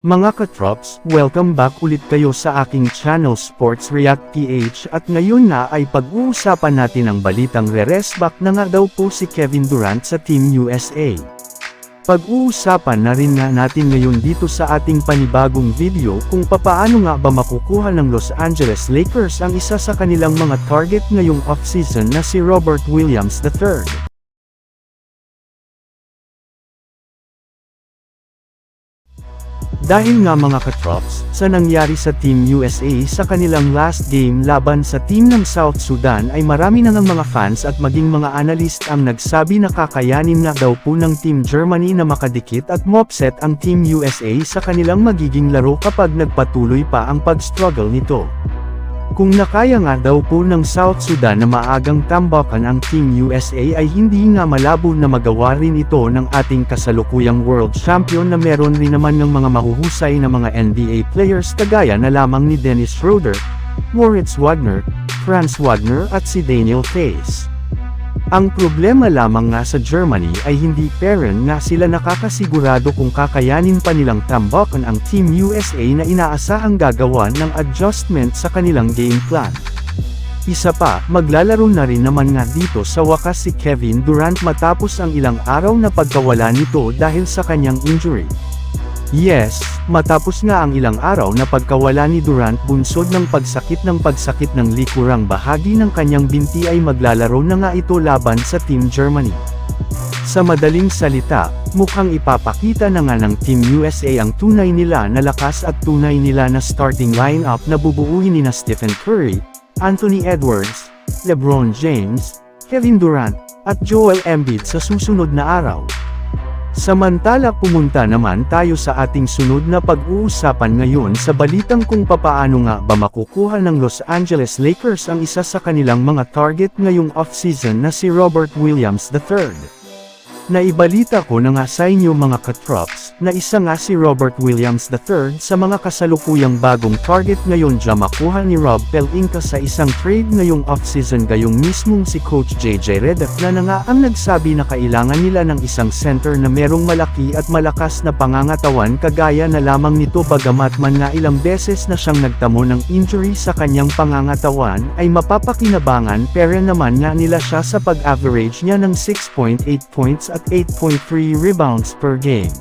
Mga katrops, welcome back ulit kayo sa aking channel Sports React PH at ngayon na ay pag-uusapan natin ang balitang re-resback na nga daw po si Kevin Durant sa Team USA. Pag-uusapan na rin nga natin ngayon dito sa ating panibagong video kung papaano nga ba makukuha ng Los Angeles Lakers ang isa sa kanilang mga target ngayong offseason na si Robert Williams III. Dahil nga mga katrops, sa nangyari sa Team USA sa kanilang last game laban sa team ng South Sudan ay marami na ng mga fans at maging mga analyst ang nagsabi na kakayanin na daw po ng Team Germany na makadikit at mopset ang Team USA sa kanilang magiging laro kapag nagpatuloy pa ang pag-struggle nito. Kung nakaya nga daw po ng South Sudan na maagang tambakan ang Team USA ay hindi nga malabo na magawa rin ito ng ating kasalukuyang world champion na meron rin naman ng mga mahuhusay na mga NBA players kagaya na lamang ni Dennis Schroeder, Moritz Wagner, Franz Wagner at si Daniel Theis. Ang problema lamang nga sa Germany ay hindi peren nga sila nakakasigurado kung kakayanin pa nilang tambakan ang Team USA na inaasahang gagawa ng adjustment sa kanilang game plan. Isa pa, maglalaro na rin naman nga dito sa wakas si Kevin Durant matapos ang ilang araw na pagkawala nito dahil sa kanyang injury. Yes, matapos nga ang ilang araw na pagkawala ni Durant bunsod ng pagsakit ng pagsakit ng likurang bahagi ng kanyang binti ay maglalaro na nga ito laban sa Team Germany. Sa madaling salita, mukhang ipapakita na nga ng Team USA ang tunay nila na lakas at tunay nila na starting lineup na bubuuin ni na Stephen Curry, Anthony Edwards, LeBron James, Kevin Durant, at Joel Embiid sa susunod na araw. Samantala pumunta naman tayo sa ating sunod na pag-uusapan ngayon sa balitang kung papaano nga ba makukuha ng Los Angeles Lakers ang isa sa kanilang mga target ngayong offseason na si Robert Williams III. Naibalita ko na nga sa inyo mga katrops, na isa nga si Robert Williams III sa mga kasalukuyang bagong target ngayon dyan makuha ni Rob Pelinka sa isang trade ngayong offseason. Gayong mismong si Coach JJ Redick na na nga ang nagsabi na kailangan nila ng isang center na merong malaki at malakas na pangangatawan kagaya na lamang nito. Bagamat man nga ilang beses na siyang nagtamo ng injury sa kanyang pangangatawan ay mapapakinabangan. Pero naman nga nila siya sa pag-average niya ng 6.8 points at 8.3 rebounds per game.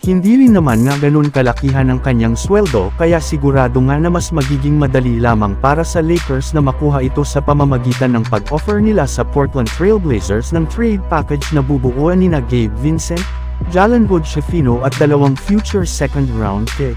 Hindi rin naman nga ganun kalakihan ang kanyang sweldo kaya sigurado nga na mas magiging madali lamang para sa Lakers na makuha ito sa pamamagitan ng pag-offer nila sa Portland Trail Blazers ng trade package na bubuuan ni na Gabe Vincent, Jalen Hood Shafino at dalawang future second round pick.